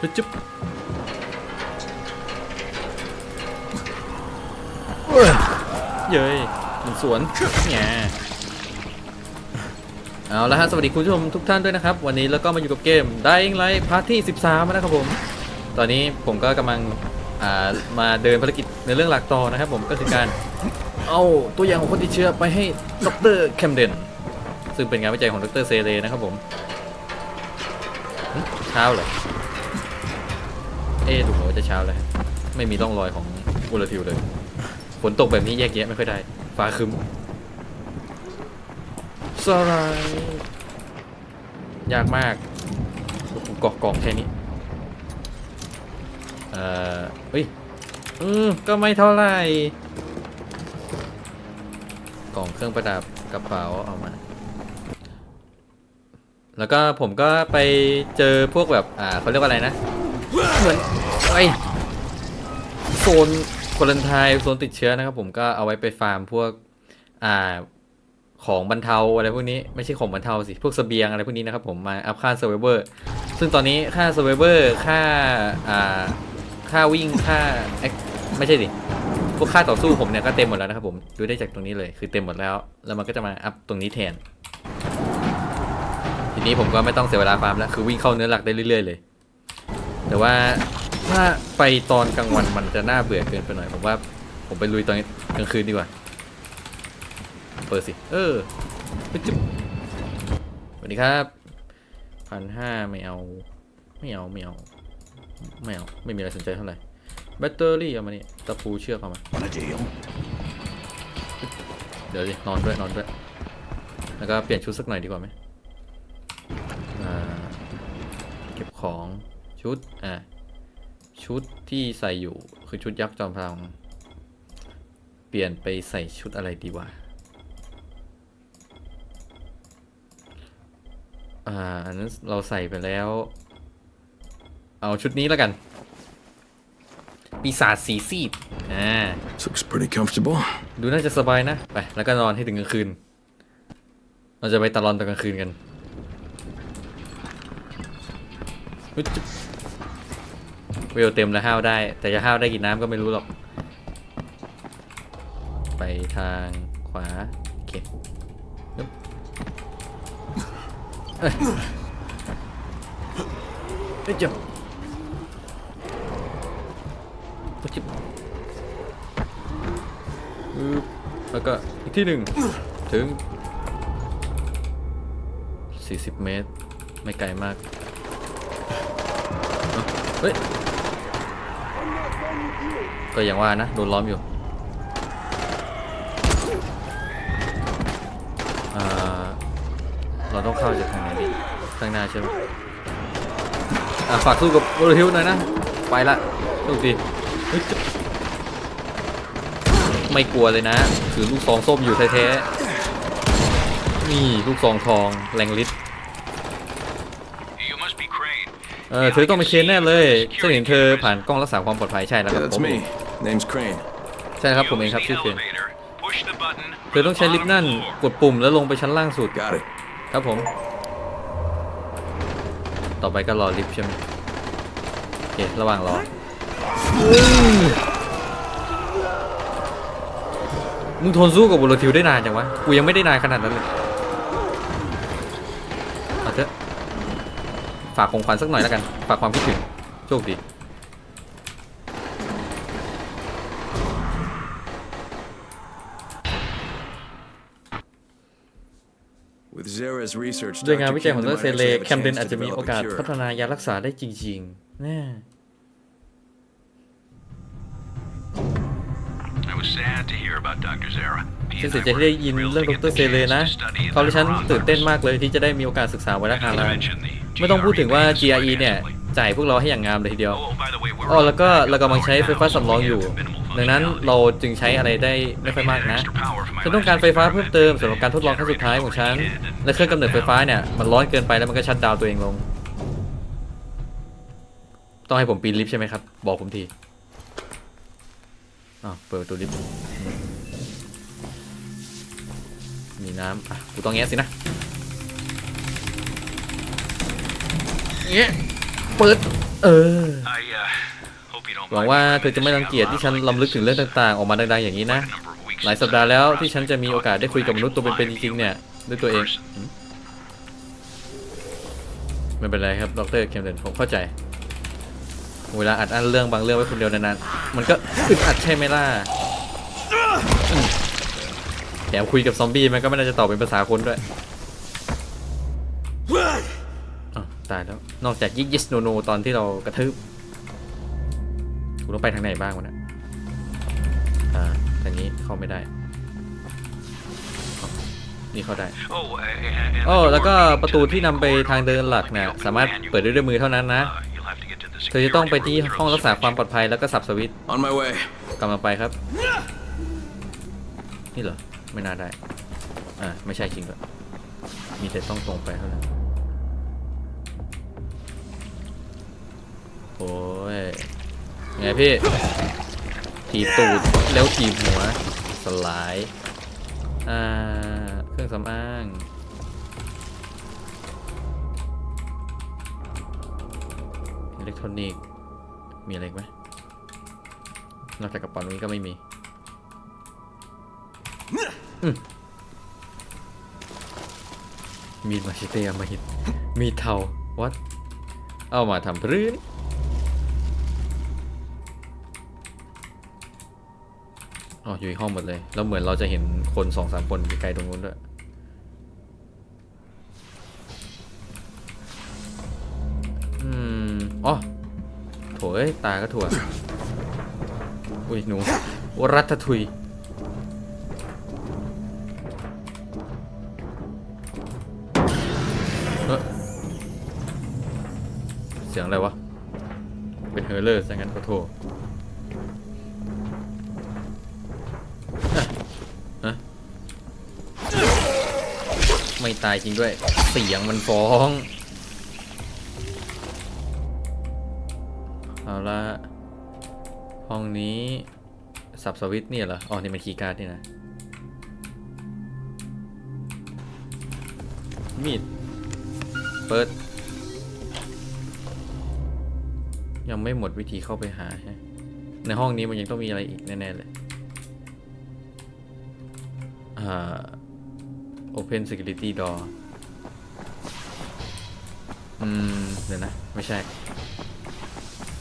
ฮึดจุ๊บเย้ยมันสวนแง่เอาละฮะสวัสดีคุณผู้ชมทุกท่านด้วยนะครับ วันนี้แล้วก็มาอยู่กับเกม Dying Light พาร์ทที่ 13แล้วนะครับผม ตอนนี้ผมก็กำลังมาเดินภารกิจในเรื่องหลักต่อนะครับผมก็คือการเอาตัวอย่างของคนติดเชื้อไปให้ดรแคมเดนซึ่งเป็นงานวิจัยของดรเซเลนะครับผมเช้าเหรอเอ๊ะดูเหมือนว่าจะเช้าแล้วฮะไม่มีร่องรอยของอุลทิวเลย ฝนตกแบบนี้แยกแยะไม่ค่อยได้ ฟ้าครึมสลายยากมากกูเกาะกล่องแค่นี้ เอ่อเฮ้ย อืม ก็ไม่เท่าไหร่ กล่องเครื่องประดับกระเป๋าเอามา แล้วก็ผมก็ไปเจอพวกแบบ อ่าเขาเรียกว่าอะไรนะ เหมือน ไอยโซนควอลันไทน์โซนติดเชื้อนะครับผมก็เอาไว้ไปฟาร์มพวกอ่าของบรรเทาอะไรพวกนี้ไม่ใช่ของบรรเทาสิ พวกเสบียงอะไรพวกนี้นะครับผมมาอัพค่าเซอร์ไวเวอร์ซึ่งตอนนี้ค่าเซอร์ไวเวอร์ค่าอ่าค่าวิ่งค่าไม่ใช่ดิพวกค่าต่อสู้ผมเนี่ยก็เต็มหมดแล้วนะครับผมดูได้จากตรงนี้เลยคือเต็มหมดแล้ว แล้วมันก็จะมาอัพตรงนี้แทน ทีนี้ผมก็ไม่ต้องเสียเวลาฟาร์มแล้วคือวิ่งเข้าเนื้อหลักได้เรื่อยๆเลย แต่ว่า ถ้าไปตอนกลางวันมันจะน่าเบื่อเกินไปหน่อยผมว่า ผมไปลุยตอนกลางคืนดีกว่า เปิดสิ เออปึ๊บจึ๊บสวัสดีครับพันห้าไม่เอา ไม่เอา ไม่เอา ไม่เอา ไม่มีอะไรสนใจเท่าไหร่ แบตเตอรี่เอามานี่ตะปูเชือกเอามา Want a deal? เดี๋ยวดินอนด้วยนอนด้วย แล้วก็เปลี่ยนชุดสักหน่อยดีกว่าไหมอ่าเก็บของชุด อ่า ชุดที่ใส่อยู่คือชุดยักษ์จอมพลัง เปลี่ยนไปใส่ชุดอะไรดีวะอ่าอันนั้นเราใส่ไปแล้ว เอาชุดนี้แล้วกัน ปีศาจสีซีดอ่า This looks pretty comfortable. ดูน่าจะสบายนะ ไป แล้วก็นอนให้ถึงกลางคืน เราจะไปตะลอนตอนกลางคืนกันอุ๊ยจุ๊บ เวลเต็มแล้วห้าวได้ แต่จะห้าวได้กี่น้ำก็ไม่รู้หรอก ไปทางขวาโอเคปึ๊บเอ้ยเจ็บเจ็บแล้วก็อีกที่หนึ่งถึง 40 เมตร ไม่ไกลมากเอ้าเฮ้ย ก็อย่างว่านะ โดนล้อมอยู่อ่าเราต้องเข้าจากทางไหนดีทางหน้าใช่ไหมอะฝากสู้กับโอลฮิวหน่อยนะ ไปละโชคดีไม่กลัวเลยนะ ถือลูกซองส้มอยู่แท้ๆนี่ลูกซองทองแรงฤทธิ์เออเธอต้องไปนเคนแน่เลยฉันเห็นเธอผ่านกล้องรักษาความปลอดภัยใช่แล้วครับผม Name's Crane. ใช่ครับผมเอง Use ครับ the ชื่อเคน elevator. Push the button. เธอต้องใช้ลิฟต์นั่นกดปุ่มแล้วลงไปชั้นล่างสุด Got it. ครับผม ต่อไปก็รอลิฟต์ใช่ไหมโอเคระหว่างรอมึงทนสู้กับบุโรทิวได้นานจังวะ กูยังไม่ได้นานขนาดนั้นเลยเอาเถอะฝากของขวัญสักหน่อยแล้วกัน ฝากความคิดถึง โชคดี With Zara's research, ด้วยงาน Dr. วิจัยของด Camden ร might เซเล actually have a แคมเดน chance อาจ to จะมี develop โอกาส a cure. พัฒนายารักษาได้จริงๆแน่ I was sad to hear about Dr. Zara. He ฉัน and เสีย I ใจที่ were ได้ยิน thrilled เรื่อง to ด get ร the เซเล chance นะ to study in เขาและฉัน the ตื่นเต้น Iran มากเลยที่จะได้มีโอกาสศึกษาไวรัสฮา Not ราม to mention the ไม่ต้องพูดถึงว่า GRE GRE เนี่ย handsomely. จ่ายพวกเราให้อย่างงามเลยทีเดียว Oh, by the way, we're อ๋อ on แล้วก็ back up เรากำลังใช้ power ไฟฟ้า now, สำรองอยู่ so we have minimal ดังนั้น functionality. เราจึงใช้อะไรได้ไม่ค่อยมากนะฉันต้องการไฟฟ้าเพิ่มเติมสำหรับการทดลองครั้งสุดท้ายของฉันและเครื่องกำเนิดไฟฟ้าเนี่ยมันร้อนเกินไปแล้วมันก็ชัดดาวน์ตัวเองลง ต้องให้ผมปีนลิฟต์ใช่ไหมครับบอกผมทีอ้าวเปิดประตูลิฟต์มีน้ำอะกูต้องแงะสินะแงะ เปิด เออ หวังว่าเธอจะไม่รังเกียจที่ฉันลำลึกถึงเรื่องต่างๆ ออกมาดังๆอย่างนี้นะ หลายสัปดาห์แล้วที่ฉันจะมีโอกาสได้คุยกับมนุษย์ตัวเป็นๆจริงๆเนี่ยด้วยตัวเอง ไม่เป็นไรครับดรเคมเดนผมเข้าใจ เวลาอัดอั้นเรื่องบางเรื่องไว้คนเดียวนานๆ มันก็อึดอัดใช่ไหมล่ะแถมคุยกับซอมบี้มันก็ไม่น่าจะตอบเป็นภาษาคนด้วยตายแล้ว นอกจากยิกยิสโนโนตอนที่เรากระทืบกูต้องไปทางไหนบ้างวะเนี่ยอ่าทางนี้เข้าไม่ได้อ๋อนี่เข้าได้ Oh, uh, and- and โอ้ the แล้วก็ door leading ประตู to the ที่นำไป corridor ทางเดินหลัก will เนี่ย only be สามารถ opened เปิดได้ด้วยมือเท่านั้นนะ Uh, you'll have to get to the เธอจะต้องไป security ที่ room ห้องรักษา through the ความปลอดภัยแล้วก็สับสวิตช์ On my way. กำลังไปครับ นี่เหรอ ไม่น่าได้ อ่า ไม่ใช่จริงด้วยมีแต่ต้องตรงไปเท่านั้น โอ้ยไงพี่ถีบตูดแล้วถีบหัว สลาย อ่า เครื่องสำอางอิเล็กทรอนิกส์มีอะไรไหมนอกจากกระเป๋านี้ก็ไม่มีมีมาชิเตะมาหินมีเทาวัดเอามาทำพื้น อ๋ออยู่ในห้องหมดเลย แล้วเหมือนเราจะเห็นคนสองสามคนไกลตรงนู้นด้วย อืม อ๋อโถยตาก็ถั่ว อุ้ยหนู รัตทุยเสียงอะไรวะ เป็นเฮอร์เลอร์ซะงั้นก็โทษ ไม่ตายจริงด้วย เสียงมันฟ้อง เอาละห้องนี้สับสวิตเนี่ยเหรอ อ๋อ นี่มันคีย์การ์ดนี่นะ มีด เปิด ยังไม่หมดวิธีเข้าไปหาฮะ ในห้องนี้มันยังต้องมีอะไรอีกแน่ ๆ เลย อ่า Open Security Door อืม เดี๋ยวนะ ไม่ใช่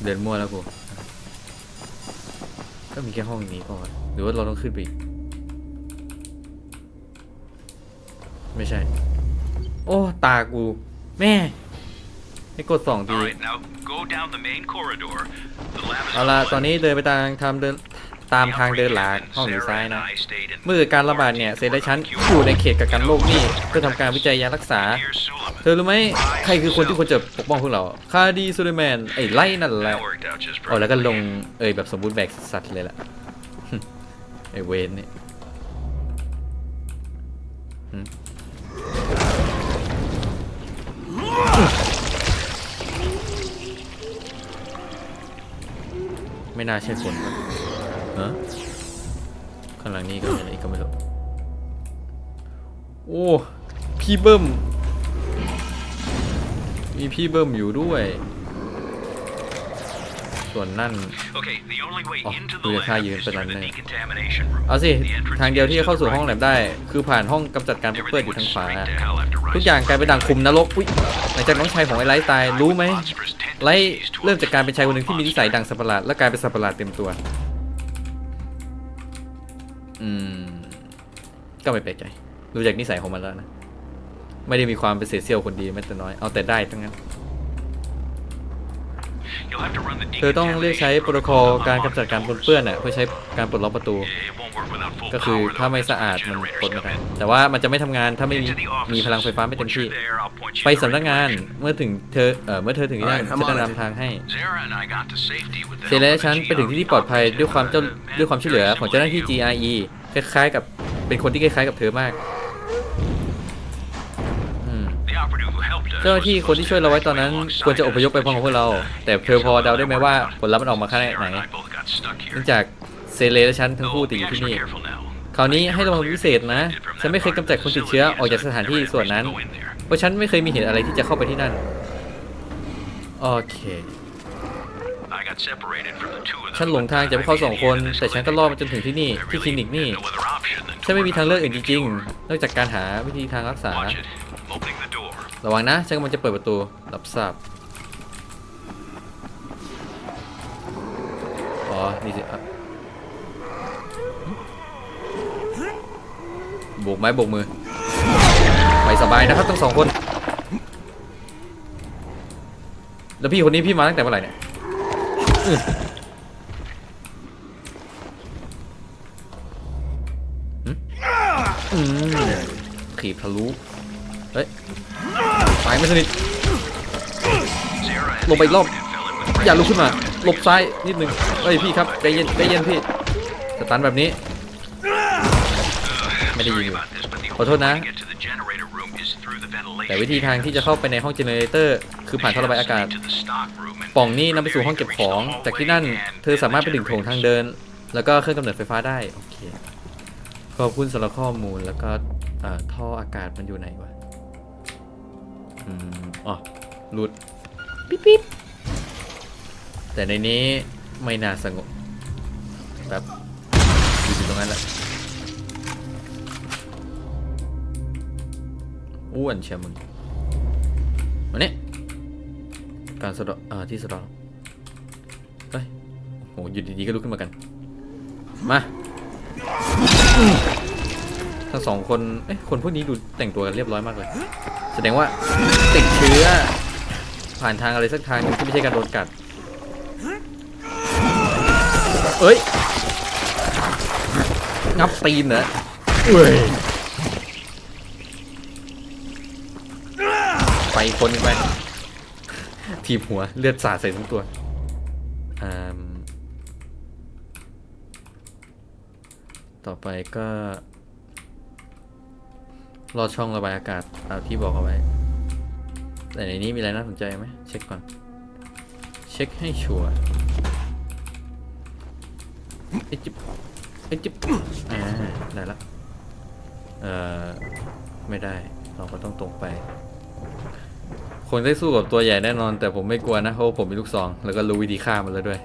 เดินมั่วแล้วกู ก็มีแค่ห้องนี้ก่อนหรือว่าเราต้องขึ้นไปอีก ไม่ใช่ โอ้ ตากู แม่ ให้กดสองที All right, now go down the main corridor. The lab is เอาละ closed. ตอนนี้เดินไปตามทางเดินตามทางเดินหลักห้องอยู่ซ้ายนะเมื่อ เกิดการระบาดเนี่ยเซนและฉันอยู่ในเขตกักกันโรคนี่เพื่อทำการวิจัยยารักษา เธอรู้ไหมใครคือคนที่ควรจะปกป้องพวกเรา คาดีซูเลแมนไอ้ไล่นั่นแหละโอ้แล้วก็ลงเอยแบบสมบูรณ์แบบสัตว์เลยล่ะไอเวนเนี่ยไม่น่าใช่คนนะฮะ ข้างหลังนี้ก็มีอะไรอีกก็ไม่รู้โอ้พี่เบิ้มมีพี่เบิ้มอยู่ด้วย ส่วนนั่น Okay, the only way อ๋อ into ดู the จะท่า lab ยืน is เป็น through นั้น the เลย decontamination room. เอาสิ The entrance ทางเดียวที่จะเข้าสู่ is to ห้อง the แล right. บได้ คือผ่านห้องกำจัดการปเปื้อน Everything อยู่ went ทางขวา straight to hell after ทุกอย่าง Russian กลายเป็นดังคุมนรกอุ๊ยหลังจากน้องชายของไอ้ไลท์ตายรู้ไหมไลท์เริ่มจากการเป็นชายคนหนึ่งที่มีนิสัยดังสัตว์ประหลาดและกลายเป็นสัตว์ประหลาดเต็มตัว อืม ก็ไม่แปลกใจดูจากนิสัยของมันแล้วนะ ไม่ได้มีความเป็นเศษเสี้ยวคนดีแม้แต่น้อย เอาแต่ได้ทั้งนั้น You'll have to run the เธอต้องเรียกใช้โปรโตคอลการกำจัดการปนเปื้อนอะเพื่อใช้การปลดล็อกประตู It won't work without full ก็คือ power, ถ้า though. ไม่ That's สะ when อาด the มัน generators ปลดไม่ come ได้ in. แต่ว่ามันจะไม่ทำงานถ้าไม่มี Into the office. มีพลังไฟฟ้าไม่เต็ม Once ที่ you're there, I'll point you ไป in the สำนัก right งาน direction. เมื่อถึงเธอเอ่อเมื่อเธอถึงที่นั่น Alright, ฉั I'm นจะ on it. นำทางให้ Zara and I got to safety with the เซเล help และ of ฉัน the ไปถึงที่ที่ปลอดภัย GRE ด้วยความเจ้า operator. ด้วยความช่วยเหลือ Very ของเจ้าหน้าที่ similar to you. GRE คล้ายๆกับเป็นคนที่คล้ายๆกับเธอมาก เจ้าหน้าที่คนที่ช่วยเราไว้ตอนนั้นควรจะอพยพไปพร้อมกับพวกเรา แต่เธอพอเดาได้ไหมว่าผลลัพธ์มันออกมาขนาดไหนเนื่องจากเซเลและฉันทั้งคู่ติดอยู่ที่นี่คราวนี้ให้ระวังพิเศษนะ ฉันไม่เคยกำจัดคนติดเชื้อออกจากสถานที่ส่วนนั้น เพราะฉันไม่เคยมีเหตุอะไรที่จะเข้าไปที่นั่น โอเค ฉันหลงทางจากพวกเขาสองคน แต่ฉันก็รอดมาจนถึงที่นี่ที่คลินิกนี่ ฉันไม่มีทางเลือกอื่นจริงๆ นอกจากการหาวิธีทางรักษา ระวังนะฉันกำลังจะเปิดประตูรับทราบอ๋อนี่สิอะโบกไม้โบกมือ ไปสบายนะครับทั้งสองคน แล้วพี่คนนี้พี่มาตั้งแต่เมื่อไหร่เนี่ยขีบทะลุ เฮ้ยายไม่สนิท Zara and ลงไปอีกรอบ the outfit fell in with อย่าลุกขึ้นมาหลบซ้ายนิดนึงเอ้ยพี่ครับใจเย็นใจเย็นพี่สตันแบบนี้ ไม่ได้ยิน Sorry อยู่ about this, but the ขอโทษ only นะ way to get to the generator room is through the ventilation แต่วิธีทางที่จะเข้าไปในห้องเจเนเรเตอร์คือผ่านท่อระบายอากาศ To the stock room and ป่องนี้นำไปสู่ห้องเก็บของ จากที่นั่นเธอสามารถไปถึงโถงทางเดิน แล้วก็เครื่องกำเนิดไฟฟ้าได้ โอเค ขอบคุณสำหรับข้อมูลแล้วก็เอ่อท่ออากาศมันอยู่ไหนวะ อืมอ๋อหลุดปิ๊บปิ๊บแต่ในนี้ไม่น่าสงบแบบอยู่ตรงนั้นแหละอ้วนเชียวมึงมาเนี่ยการสะเดาะอ่าที่สะเดาะเฮ้ยโอ้โหอยู่ดีๆก็ลุกขึ้นมากัน มาอืมทั้งสองคน เอ้ยคนพวกนี้ดูแต่งตัวกันเรียบร้อยมากเลยแส ดงว่าติดเชื้อ ผ่านทางอะไรสักทางนึงที่ไม่ใช่การโดนกัด เอ้ย งับตีนเหรอเอ้ยไปคนไป ทีบหัวเลือดสาดใส่ทั้งตัวต่อไปก็ รอช่องระบายอากาศตามที่บอกเอาไว้ แต่ในนี้มีอะไรน่าสนใจไหมเช็คก่อน เช็คให้ชัวร์ไอจิบไอจิบอ่าได้ละเอ่อไม่ได้เราก็ต้องตรงไปคงได้สู้กับตัวใหญ่แน่นอน แต่ผมไม่กลัวนะเพราะผมมีลูกซอง แล้วก็รู้วิธีฆ่ามันแล้วด้วย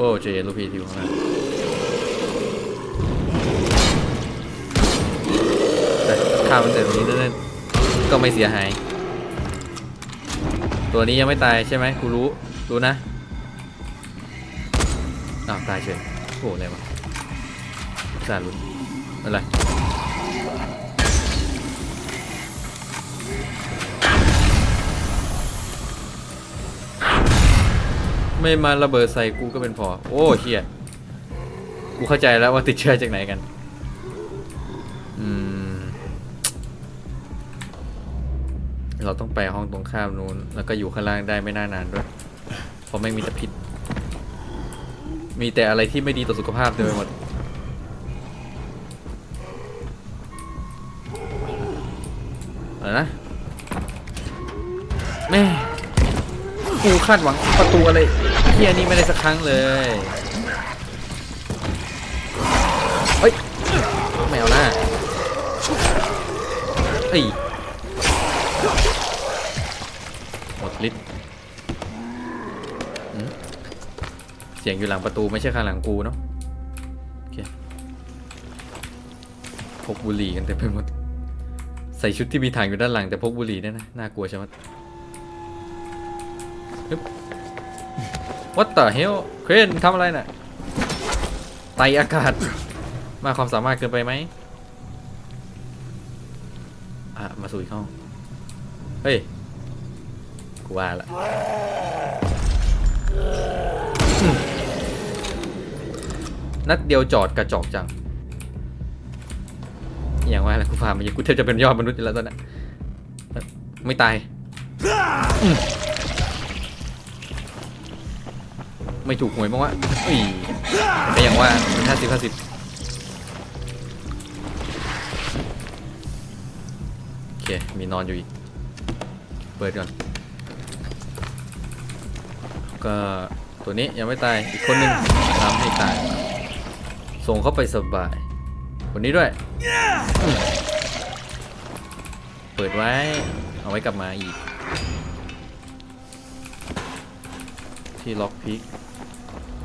โอ้เจเย็นลูกพี่ที่อยู่ข้างหน้าแต่ฆ่ามันแต่ตรงนี้เล่นๆก็ไม่เสียหาย ตัวนี้ยังไม่ตายใช่ไหมกูรู้รู้นะอ้าวตายเฉยโอ้อะไรวะสารลุ้นอะไร ไม่มาระเบิดใส่กูก็เป็นพอ โอ้เฮียกูเข้าใจแล้วว่าติดเชื้อจากไหนกัน อืม เราต้องไปห้องตรงข้ามนู้น แล้วก็อยู่ข้างล่างได้ไม่น่านานด้วย เพราะไม่มีแต่พิษ มีแต่อะไรที่ไม่ดีต่อสุขภาพเต็มไปหมด อะไรนะ แม่ กูคาดหวังประตูอะไรเฮียนี่ไม่ได้สักครั้งเลยเฮ้ยแมวหน้าเฮ้ยหมดฤทธิ์เสียงอยู่หลังประตูไม่ใช่ข้างหลังกูเนาะโอเคพกบุหรี่กันเต็มไปหมด ใส่ชุดที่มีถังอยู่ด้านหลังแต่พกบุหรี่เนี่ยนะน่ากลัวใช่ไหม What the hell เครนทำอะไรน่ะไตอากาศ มาความสามารถเกินไปไหมอะ มาสู่อีกห้อง เฮ้ย กูว่าละนัดเดียวจอดกระจอกจัง อย่างว่าแหละกูฟาร์มมาอย่างกูแทบจะเป็นยอดมนุษย์แล้วตอนนั้นไม่ตาย ไม่ถูกหวยมั้งวะอุ้ยแต่ก็อย่างว่าเป็นห้าสิบห้าสิบโอเค มีนอนอยู่อีก เปิดก่อน ก็ตัวนี้ยังไม่ตาย อีกคนหนึ่งทำให้ตาย ส่งเข้าไปสบาย คนนี้ด้วย เปิดไว้ เอาไว้กลับมาอีกที่ล็อกพิก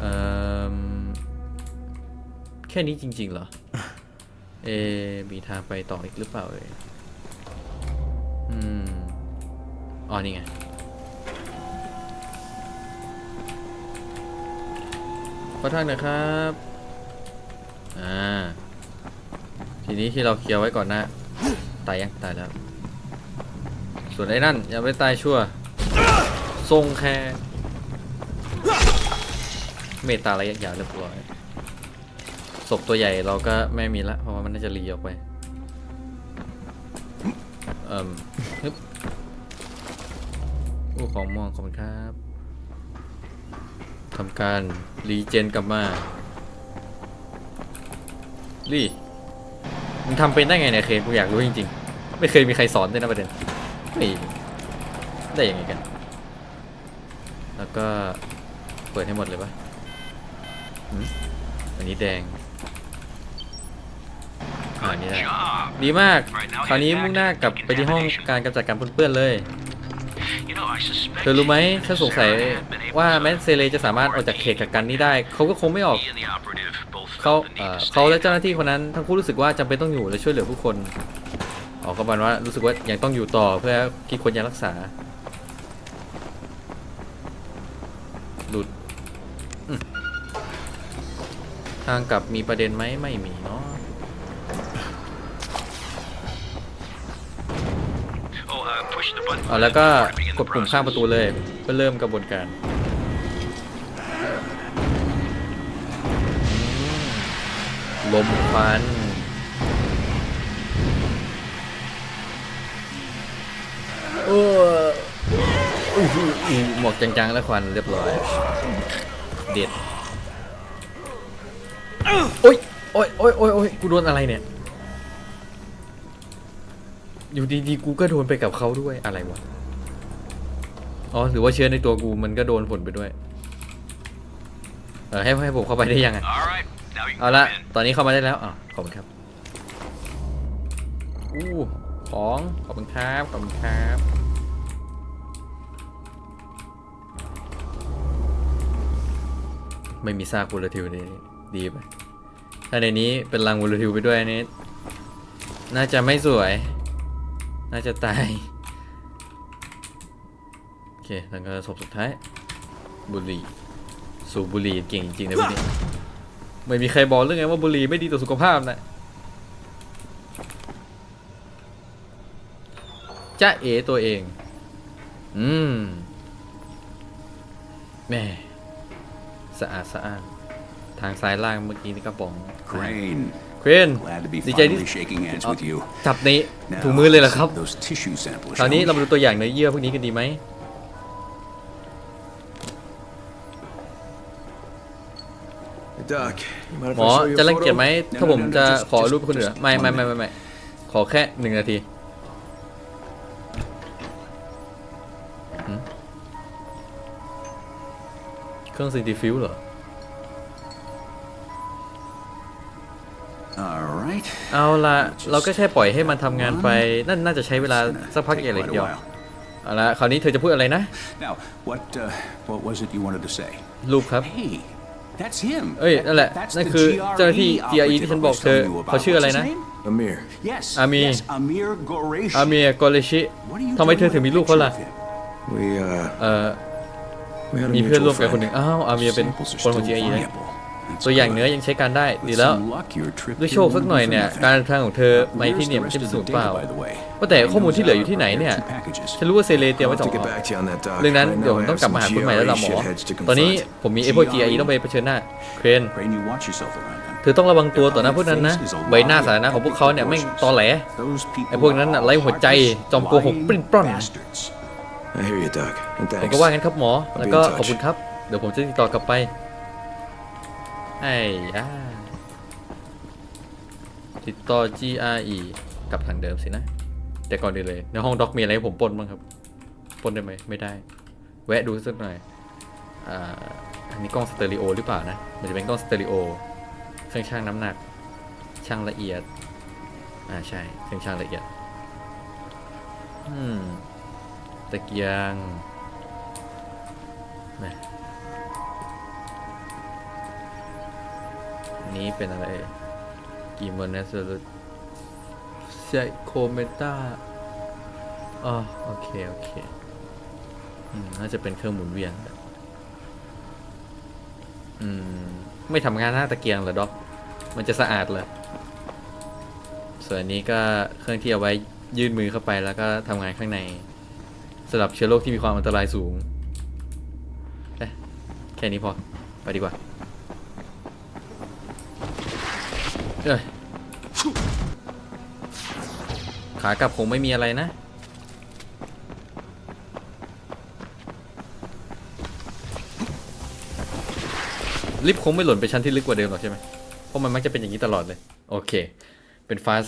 เอ่อแค่นี้จริง ๆ เหรอ เอะมีทางไปต่ออีกหรือเปล่าเอ่ยอืมอ๋อนี่ไง ขอทางหน่อยครับ อ่า ทีนี้ที่เราเคลียร์ไว้ก่อนหนะ ตายยัง ตายแล้ว ส่วนไอ้นั่นยังไม่ตายชั่ว ทรงแค่ เมตตาระยะยาวเรียบร้อยศพตัวใหญ่เราก็ไม่มีละเพราะว่ามันน่าจะรีออกไปเอ่มฮึบอู้ของม่วงขอบคุณครับทำการรีเจนกลับมารีมึงทำเป็นได้ไงเนี่ยเคนกูอยากรู้จริงๆ ไม่เคยมีใครสอนด้วยนะประเด็นไม่ได้ยังไงกัน แล้วก็เปิดให้หมดเลยปะ อันนี้แดงอ่าอันนี้ได้ดีมาก คราวนี้มุ่งหน้ากลับไปที่ห้องการกำจัดการปนเปื้อนเลย เธอรู้ไหมฉันสงสัยว่าแม้เซเลจะสามารถออกจากเขตกักกันนี้ได้ เขาก็คงไม่ออก เขาเอ่อเขาและเจ้าหน้าที่คนนั้นทั้งคู่รู้สึกว่าจำเป็นต้องอยู่และช่วยเหลือผู้คน ออกกำบันว่ารู้สึกว่ายังต้องอยู่ต่อเพื่อที่คนยังรักษา หลุดอืม ทางกลับมีประเด็นไหมไม่มีเนาะเอาแล้วก็กดปุ่มข้างประตูเลยเพื่อเริ่มกระบวนการลมควันเอออู้หูอู้หมวกจังๆ แล้วควันเรียบร้อย เด็ด โอ๊ยโอ๊ยโอ๊ยโอ๊ยโอ๊ยกูโดนอะไรเนี่ย อยู่ดีๆ กูก็โดนไปกับเขาด้วยอะไรวะ อ๋อ หรือว่าเชื้อในตัวกูมันก็โดนผลไปด้วย เออให้ให้ผมเข้าไปได้ยังไง All right, now you เอา can ละ come in. ตอนนี้เข้ามาได้แล้วอ๋อขอบคุณครับ อู้ของ ขอบคุณครับ ขอบคุณครับ ไม่มีซากวูลทิวนี่ดีไป ถ้าในนี้เป็นรังวูลทิวไปด้วยนี่น่าจะไม่สวย น่าจะตาย โอเคแล้วก็ศพสุดท้าย บุหรี่ สูบบุหรี่เก่งจริงๆนะพวกนี้ไม่มีใครบอกเรื่องไงว่าบุหรี่ไม่ดีต่อสุขภาพนะจ้าเอตัวเอง อืมแม่สะอาดสะอานทางซ้ายล่างเมื่อกี้นี่กระป๋อง Crane, เครน glad to be ดีใจที่ finally shaking hands with you. จับใน Now, ถุงมือเลยเหรอครับ Those tissue samples. คราวนี้ shall เรา we? มาดูตัวอย่างเนื้อเยื่อพวกนี้กันดีไหม Hey, Doc, you mind if หมอ I show you จะ a รังเกียจ photo? ไหม No, ถ้า no, ผม no, no, จะ just- ขอรูป just- คนอื่น just ไม่ไม่ one ไม่ไม่ minute. ไม่ขอแค่หนึ่งนาทีหืมเครื่องซีดีฟิวเหรอ เอาละเราก็แค่ปล่อยให้มันทำงานไปนั่นน่าจะใช้เวลา It's gonna สักพัก take ใหญ่เลย quite ที a เดียว while. เอาละคราวนี้เธอจะพูดอะไรนะ Now, what uh, what was it you wanted to say? รูปครับ Hey, that's him. เอ้ย That- นั่นแหละ that's นั่น the คือเจ้าหน้าที่ GRE GRE ที่ฉันบอกเธอ operative I was telling you about. เขาชื่ออะไร What's นะ his name? Amir. Yes. Amir. Yes, Amir Goreshi. อาเมียกอเลชิ What are you ทำไมเธอ doing ถึงมี with a ลูกเขา picture ล่ะ of him? We, uh, เอ่อ we had a มีเพื่อน mutual ร่วมกันคนห friend. นึ่งอ้าวอาเมียเป็น Samples are คนของ still GRE นะ viable. That's ตัวอย่าง good. เนื้อยังใช้การได้ดี With แล้ว some luck, your trip ด้วย here โชคสัก won't หน่อย be for เนี่ย nothing. การเดินทางของเธอมา Where's ที่ the เนี่ยไม่ rest ใช่ of เป็น the ศูนย์เปล่า data, by the way? ว่าแต่ข้อมูลที่เหลืออยู่ที่ไหน Two เนี่ย packages. ฉันรู้ว่าเซเลเตรียม I'll ไว้ส have อง to ห่ get อ back to you on that, Doc. เรื่องนั้น Right เดี๋ยว now ผ I มต้อง have กลับ some มาหาคุณใหม่แล้วล่ะหมอ GRE shitheads to ตอนนี้ confront. ผมมีไอ้พวก GRE ต้องไปเผชิญหน้าเครน Crane, you watch yourself around them. เธอต้องระวังตัวต่อหน้าพวกนั้นนะใบหน้าสาธารณะของพวกเขาเนี่ยไม่งตอแหล Those people ไอ้พวกนั้นน่ะไร้หัวใจ are จอมโกหกปริ้นปล้อน bastards. I hear you, Doc. And ผม thanks. ก็ว่างั้นครับหมอแล้วก็ I'll be in touch ขอบคุณครับเดี๋ยวผมจะติดต่อกลับไป ไอ้ย่าติดต่อ GRE กลับทางเดิมสินะ แต่ก่อนอื่นเลย ในห้องด็อกมีอะไรให้ผมปนบ้างครับปนได้ไหมไม่ได้ แวะดูสักหน่อยอ่าอันนี้กล้องสเตอริโอหรือเปล่านะ มันจะเป็นกล้องสเตอริโอเครื่องชั่งน้ำหนัก ช่างละเอียด อ่าใช่เครื่องช่างละเอียด อืมตะเกียงนะ นี้เป็นอะไรกีโมเนสรุไซโคเมตาอ๋อโอเค โอเคอน่าจะเป็นเครื่องหมุนเวียนอืม ไม่ทำงานหน้าตะเกียงเหรอด็อก มันจะสะอาดเหรอส่วนนี้ก็เครื่องที่เอาไว้ยื่นมือเข้าไปแล้วก็ทำงานข้างในสำหรับเชื้อโรคที่มีความอันตรายสูงแค่นี้พอ ไปดีกว่า ขากลับคงไม่มีอะไรนะ ลิฟต์คงไม่หล่นไปชั้นที่ลึกกว่าเดิมหรอกใช่ไหมเพราะมันมักจะเป็นอย่างนี้ตลอดเลย โอเค เป็นฟาส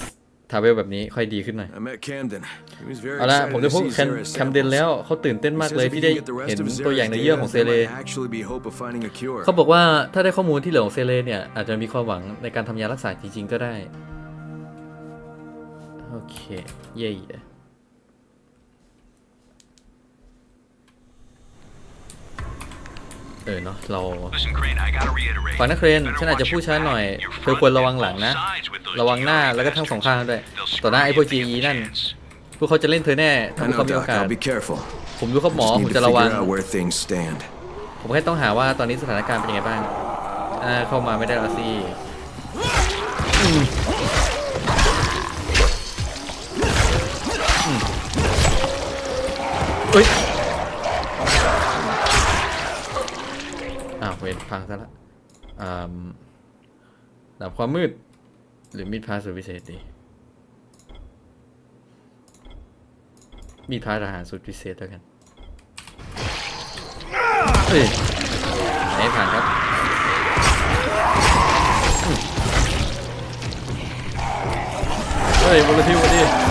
ทาเวลแบบนี้ค่อยดีขึ้นหน่อย I met Camden. He was very เอาละ excited ผมได้ to พบ see แคม Zara's แคมเดน samples. แล้วเขาตื่นเต้น He มาก says เลย if he ที่ can ได้ get the rest เห็น of ตัวอย่าง Zara's ในเยื่อ data, ของเซ there เล might actually be hope of finding a cure. เขาบอกว่าถ้าได้ข้อมูลที่เหลือของเซเลเนี่ยอาจจะมีความหวังในการทำยารักษาจริงๆก็ได้ โอเคเย่เออเนาะเรา Listen, Crane, I gotta reiterate. ฝั่งนักเรียน Better ฉันอาจจะ watch พูด your ช้าหน่อย back, your เธอควร front ระวัง and หลัง both นะ sides with those ระวังหน้า DRE แล้วก็ทั้งสองข้างด้วย They'll ต่อหน้า screw ไอ้ you พวก if they จี get the นั่น chance. พวกเขาจะเล่นเธอแน่ ถ้า I พวก know, เขามีโอ Doc. กาส I'll be careful. ผมดูครับหมอ Just ผม need to จะระวัง figure out where things stand. ผมแค่ต้องหาว่าตอนนี้สถานการณ์เป็นยังไงบ้าง อ่า เข้ามาไม่ได้แล้วสิ เอ้ยอ้าวเวนพังซะละอ่าดับความมืด หรือมีดพาสุดพิเศษดี มีดพาทหารสุดพิเศษแล้วกันเฮ้ยไหนผ่านครับเฮ้ยบอลทิวมาดิ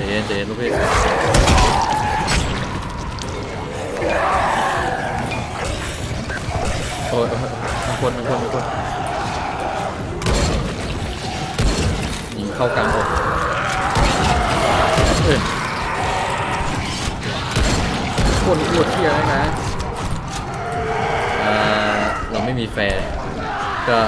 ใจเย็นใจเย็นลูกพี่โอ้ยมันคนมันคนมันคนยิงเข้ากลางอกเอ้ยคนอวดเที่ยนะนะอ่าเราไม่มีแฟนก็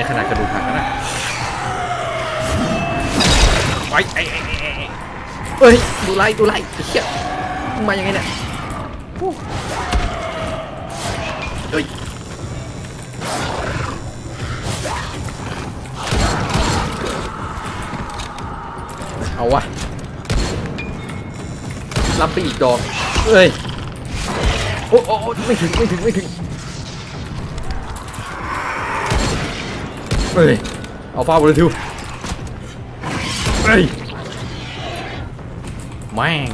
ในขนาดกระดูกหักนะไอ้ไอ้ไอ้ไอ้ไอ้เอ้ยดูไล่ดูไล่ไอ้เหี้ยมึงมายังไงเนี่ยโอ้เอ้ยเอาวะรับไปอีกดอกเอ้ยโอ้โอ้โอ้ไม่ถึงไม่ถึงไม่ถึง เอ้ยเอาฟ้าบริทิวเอ้ยแม่ง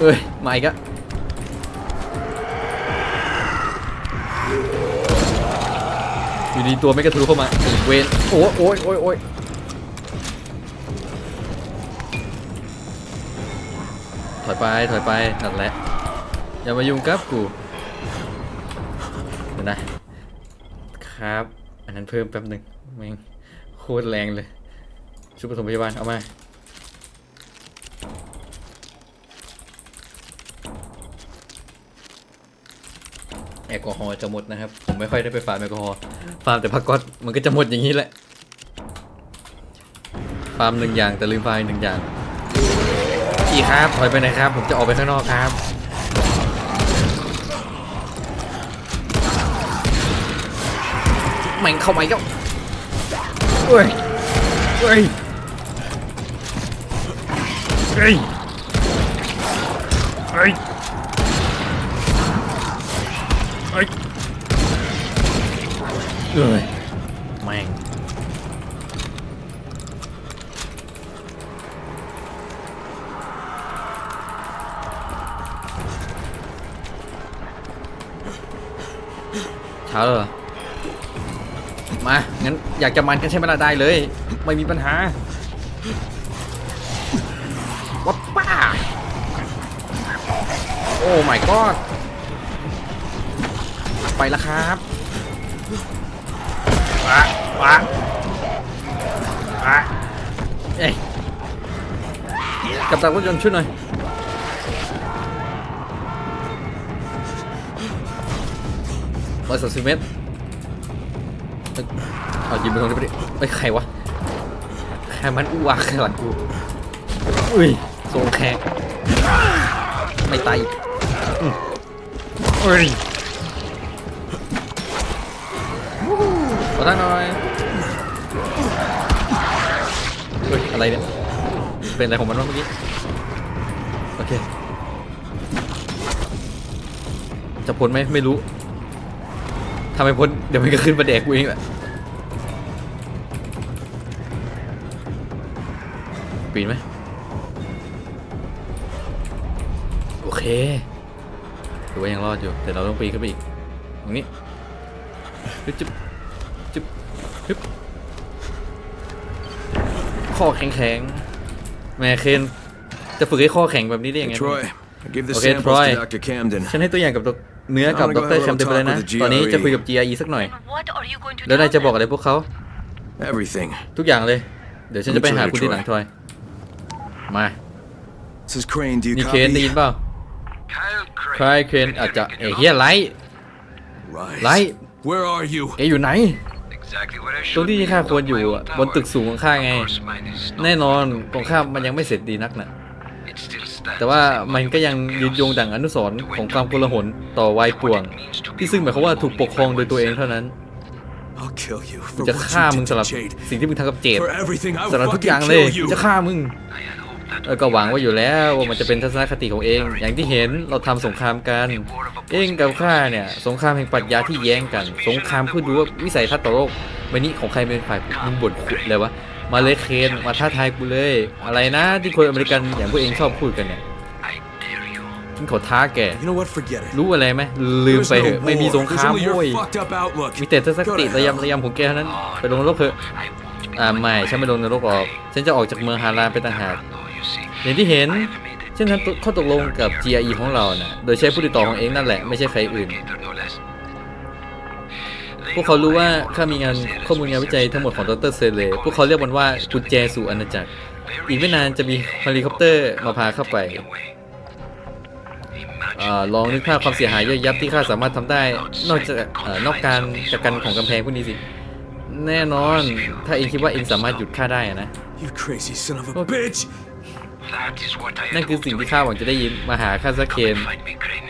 เอ้ยมาอีกอะอยู่ดีตัวไม่กระทุเข้ามาเวนโอ้ยโอ้ยโอ้ยโอ้ยถอยไปถอยไปนั่นแหละอย่ามายุ่งกับกูเดี๋ยวนะ ครับ อันนั้น เพิ่มแป๊บหนึ่งแม่งโคตรแรงเลยชุดปฐมพยาบาลเอามาแอลกอฮอล์จะหมดนะครับ ผมไม่ค่อยได้ไปฟาร์มแอลกอฮอล์ฟาร์มแต่พักก๊อตมันก็จะหมดอย่างนี้แหละ ฟาร์มหนึ่งอย่างแต่ลืมฟาร์มอีกหนึ่งอย่างพี่ครับถอยไปไหนครับ ผมจะออกไปข้างนอกครับ แม่งเข้ามาอีก็เฮ้ย มา งั้นอยากจะมันกันใช่ไหมล่ะได้เลย ไม่มีปัญหาวัดป้า โอ้ my god ไปแล้วครับวะวะวะเอ้ยกับตันรถยนต์ช่วยหน่อยร้อยสามสิบเมตร เอ้ยเอายิงไปตรงนี้ไปดิไอ้ยใครวะใครมันอู้วาข้างหลังกูอุ้ยทรงแขกไม่ตายอีกอืมเอ้ยขอทางหน่อยเฮ้ยอะไรเนี่ย เป็นอะไรของมันวะเมื่อกี้ โอเค จะพ้นไหมไม่รู้ ทำไมพ้นเดี๋ยวมันก็ขึ้นมาแดกกูเองแหละปีนไหมโอเคถือว่ายังรอดอยู่ แต่เราต้องปีนขึ้นไปอีก ตรงนี้ฮึบจึ๊บจึ๊บฮึบข้อแข็งๆแม่เคนจะฝึกให้ข้อแข็งแบบนี้ได้ยังไง Troy, I give the Okay, samples Troy. to Dr. Camden. ฉันให้ตัวอย่างกับดอก เนื้อกับ I'm ด gonna ร go แคมเปญไปเลยนะ have a talk with the ตอนนี้ GRE จะคุยกับ GRE สักหน่อย What are you going to แล้วนาย tell จะบอก them? อะไรพวกเขา Everything. ทุกอย่างเลย เดี๋ยวฉันจะไปหา Let me คุณ try, ที่หลังทอย มา This is Crane. Do you นี่เคนได้ copy? ยินเปล่า Kyle Crane. ใครเคนอาจจะเอ้ยเฮียไลท์ Right. Light. Where are you? เอ้ยอยู่ไหน Exactly what I ตรง should ที่ be ข้า on ควรอยู่ my อะ own บนตึก tower. สูงของข้าไง Of course, mine is not แน่นอน built ของข้ามันยังไม่เสร็จดีนักนะ It still stands แต่ว่า as a มันก็ยัง monument ยื to นยง chaos. ดั่งอนุสรณ์ของความโกลาหลต่อวัยป่วง ที่ซึ่งหมายความว่าถูกปกครองโดยตัวเองเท่านั้น I'll kill you กู for จะ what ฆ่า you มึง did สำห to รับ Jade. สิ่งที่มึงทำกับเจด For everything, I สำหรับ will ทุกอย่าง fucking เลย kill กู you. จะฆ่ามึง I had hoped that เออก็หวังว่าอยู่แล้วว่ามันจะเป็นทัศนคติของเอง อย่างที่เห็นเราทำสงครามกัน เองกับข้าเนี่ยสงครามแห่งปรัชญาที่แย้งกัน สงครามเพื่อดูว่าวิสัยทัศน์ต่อโลกใบนี้ของใครเป็นฝ่ายมึงบ่นขุดเลยวะ มาเลยเคนมาท้าทายกูเลย อะไรนะที่คนอเมริกันอย่างพวกเองชอบพูดกันเนี่ย I dare you. มึงขอท้าแก You know what? Forget it. รู้อะไรไหมลืม There's ไปเถ no อะไม่มี war. สงค There's ราม only โว้ย your fucked up outlook. มีแต่ทัศนคติ Go to ระ hell. ยำระยำของแกเท่านั้น ไปลงนรกเถอะ I won't be อ่าไม่ฉันไม่ลงนรกหรอกฉันจะออกจากเมืองฮารานไปต่างหาก though, you see. อย่างที่เห็น I have made a เช่นนั้นข้อตกลงกับ GRE ของเราน่ะโดยใช้ผู้ติดต่อของเองนั่นแหละไม่ใช่ใครอื่น Gator, no less. พวกเขารู้ว่าข้ามีงานข้อมูลงานวิจัยทั้งหมดของดรเซเลพวกเขาเรียกมันว่ากุญแจสู่อาณาจักร อีกไม่นานจะมีเฮลิคอปเตอร์มาพาเข้าไปเอ่อลองนึกภาพความเสียหายย่อยยับที่ข้าสามารถทำได้ นอกจากเอ่อนอกการจากกันของกำแพงพวกนี้สิ แน่นอน ถ้าเองคิดว่าเองสามารถหยุดข้าได้อะนะ You crazy son of a Okay. bitch. That is what I นั่นคือสิ่งที่ข้าหวังจะได้ยินมาหาข้าสักเคน Find me, Crane.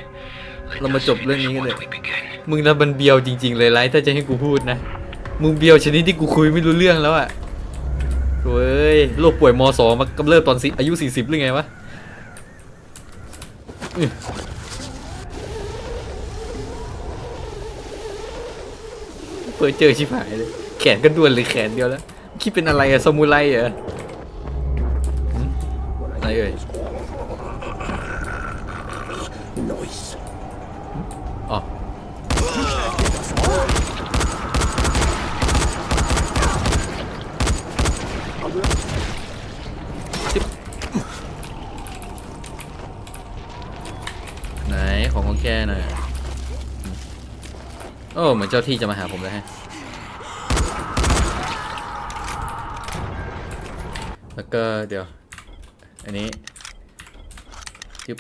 Let เรามา us จบเรื่อง finish นี้กันเลย what we began. มึงนะมันเบียวจริง ๆ เลยไล่ถ้าจะให้กูพูดนะ มึงเบียวชนิดที่กูคุยไม่รู้เรื่องแล้วอะโว้ยโรคป่วยมสองมากำเริบตอนสิอายุ 40 หรือไงวะเปิดเจอชิบหายเลย แขนก็ด้วนเลยแขนเดียวแล้ว คิดเป็นอะไรอะสมุไรเหรออะไรเอ่ยอ๋อ ไหน ของของ แกหน่อย โอ้ เหมือนเจ้าที่จะมาหาผมเลยฮะ แล้วก็เดี๋ยว อันนี้ยึบ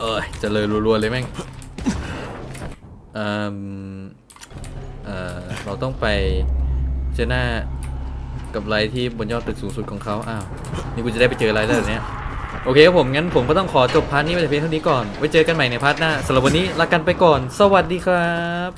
เอ้ยจะเลยรัวๆเลยแม่งเอ่อเอ่อ เราต้องไปเจอหน้า กับไรที่บนยอดตึกสูงสุดของเขาอ้าวนี่กูจะได้ไปเจอไรแล้วเนี่ยโอเคครับผมงั้นผมก็ต้องขอจบพาร์ทนี้ไปแต่เพียงเท่านี้ก่อนไว้เจอกันใหม่ในพาร์ทหน้าสำหรับวันนี้ลากันไปก่อน สวัสดีครับ